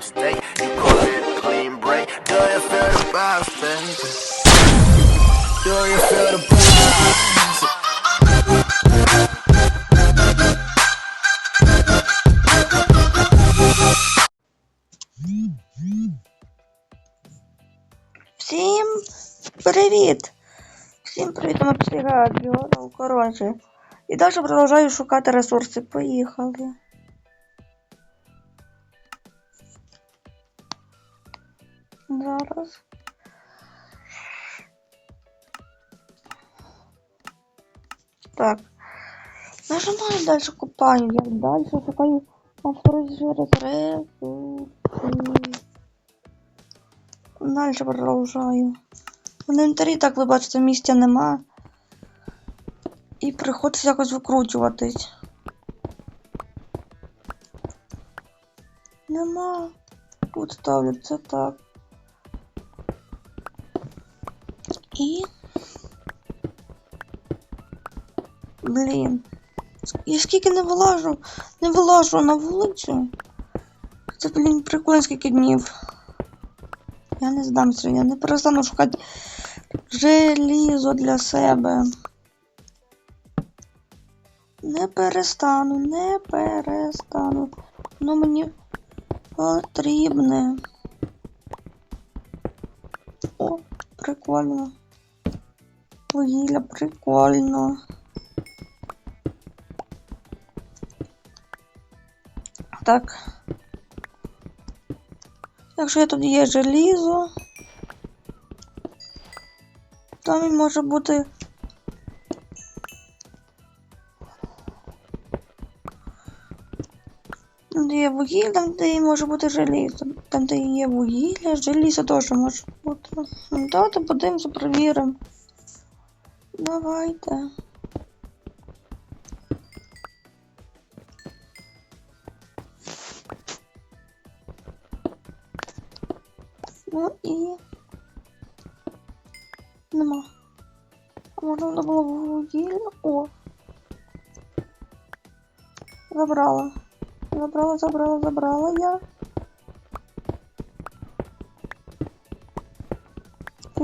dream. You call it a clean break. Do you feel the vibes? Do you feel the vibes? Всім привіт! Всім привіт, ми радіо, ну, коротше. І далі продовжую шукати ресурси. Поїхали. Зараз. Так. Нажимаю далі купаю. Я далі шукаю ресурси. Далі продовжую. В інвентарі, так ви бачите, місця нема. І приходиться якось викручуватись. Нема. Тут ставлю це так. І. Блін. Я скільки не вилажу, не вилажу на вулицю. Це, блін, прикольно скільки днів. Я не здамся, я не перестану шукати желізо для себе. Не перестану, не перестану. Воно мені потрібне. О, прикольно. Вугілля, прикольно. Так. Якщо тут є желізо, там і може бути. Там, де є вугілля, там, де і може бути желізо. Там, де є вугілля, желізо теж може бути. Ну, Давайте подивимося, перевіримо. Давайте. Ну і. Нема. А може воно було вугілля? О. Забрала. Забрала, забрала, забрала я.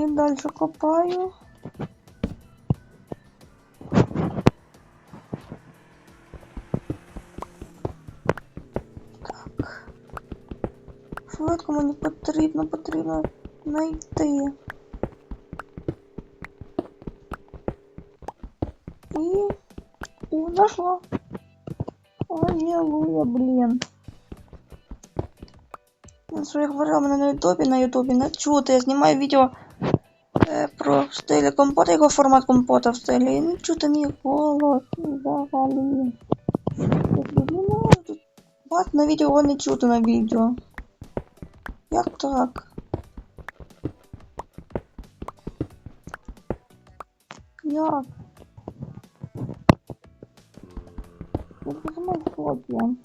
І далі копаю. Швидко мені потрібно, потрібно знайти. І... О, нашла. Аллилуйя, блін. Ну, Що я говорила мене на ютубі, на ютубі не чути. Я знімаю відео е, про стилі компота, його формат компота в стилі. І не чути мій голос взагалі. Можу тут. Бать, на відео не чути на відео. Як так? Як? Я зрозумів, що я.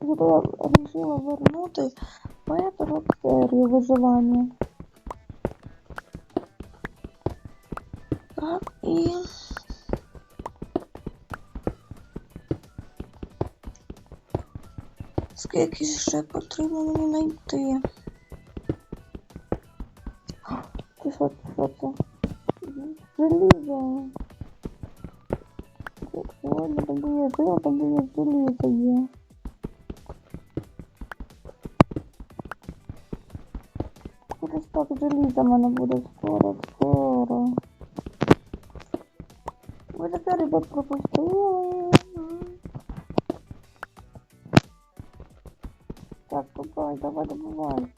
Я вирішила вернути метод серію виживання. Так, і... Скільки ще потрібно мені знайти? Це що це? Що це? Желізо. Там де є жил, там є желізо є. Через так желізо мене буде скоро, скоро. Ви тепер ребят пропустили. Так, купай, давай, добывай.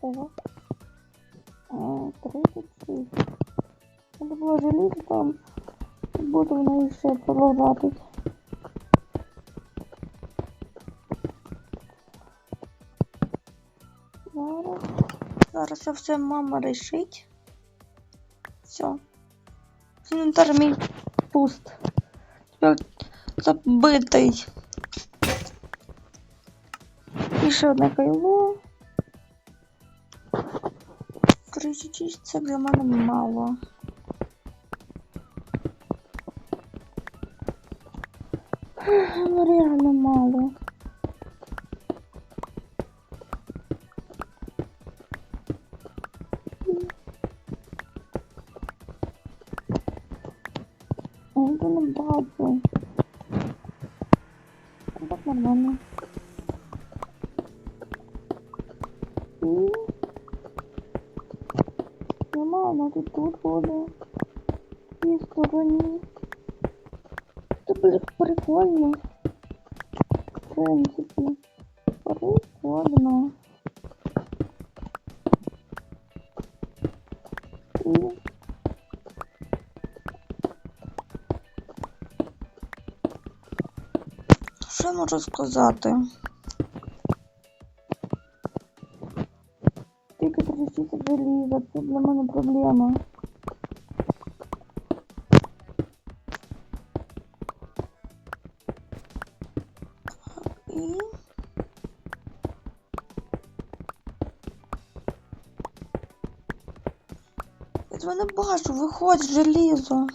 Ого. А, 36. Треба було желізо там. Буду в неї ще продовжати. Зараз. Зараз все мама рішить. Все. Інвентар мій пуст. Тепер забитий. І ще одне кайло. 36 це для мене мало. Ну реально мало. А я это не бачу. Ну, Так нормально. І... Нема, вона тут тут буде. Цій стороні. Це буде прикольно. В принципі. Прикольно. Можу сказати? Тільки 36 заліза, це для мене проблема. Я тебе не бачу, виходь желізо.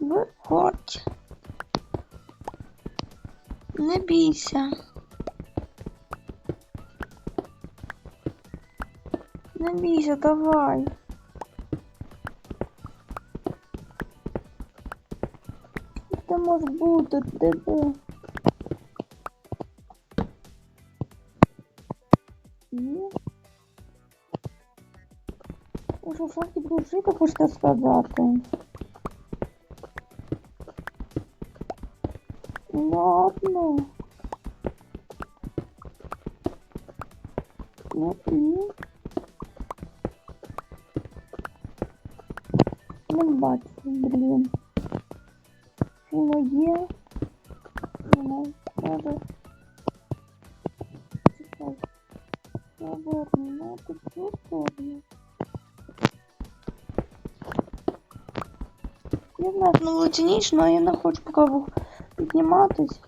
Виходь. Не бійся. Не бійся, давай. Це може бути тебе. В шахті будуть жити, хочете сказати? Ладно. Ну і... Не бачу, блін. Воно є. Воно може. Чекай. Повернути цю сторону. Я знаю, що на вулиці ніч, але я не хочу поки вух- Підніматись.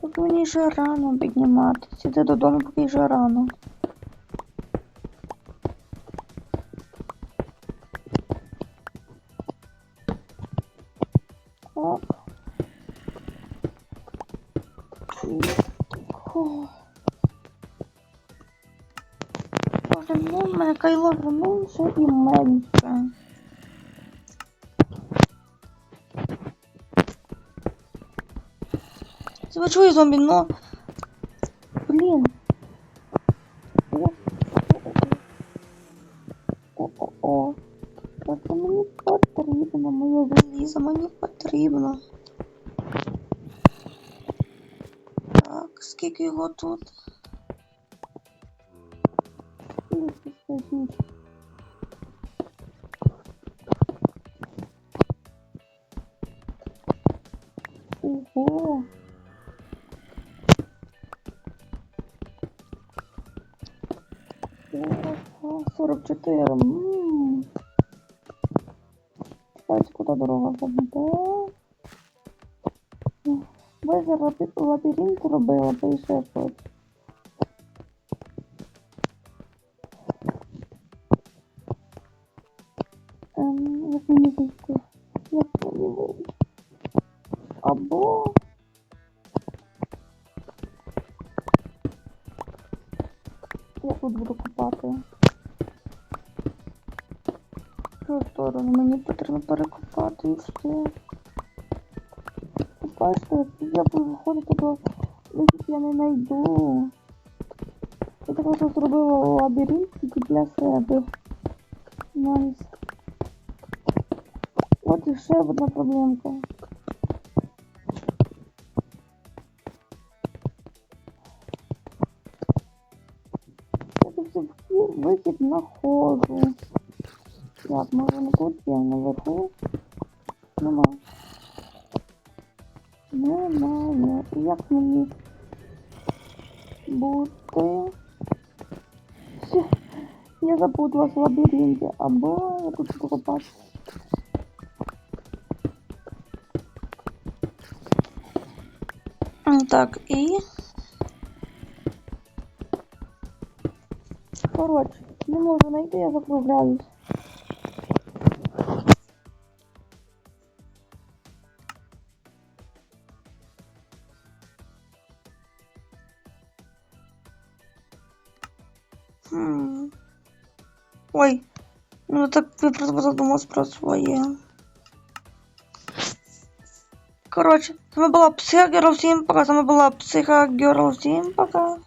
Поки мені ще рано підніматись. Іди додому, поки ще рано. Боже, ну мене кайло менше і менше. Тебе чую зомбі, но... Блін. О-о-о. Це мені потрібно, моє залізо, мені потрібно. Так, скільки його тут? Скільки? 44. М. Чекайте, куди дорога? Ви же лабіринт робила, та і ще щось. Ем, як мені вийти? Як мені вийти? Або... Я тут буду копати. Цю сторону мені потрібно перекопати і все. Бачите, я буду виходити до вихід я не знайду. Я так що зробила лабіринт тільки для себе. Найс. От і ще одна проблемка. Я тут все вихід знаходжу. Так, може не тут є наверху. Нема. Немає. І Як мені бути? Все. Я запуталась в лабіринті. Або я тут буду копати. Так, і. Коротше, не можу знайти, я закругляюсь. Ой, ну так я просто задумалась про своє. Короче, с вами была Психа Герл, всім пока. с вами была Психа всем пока.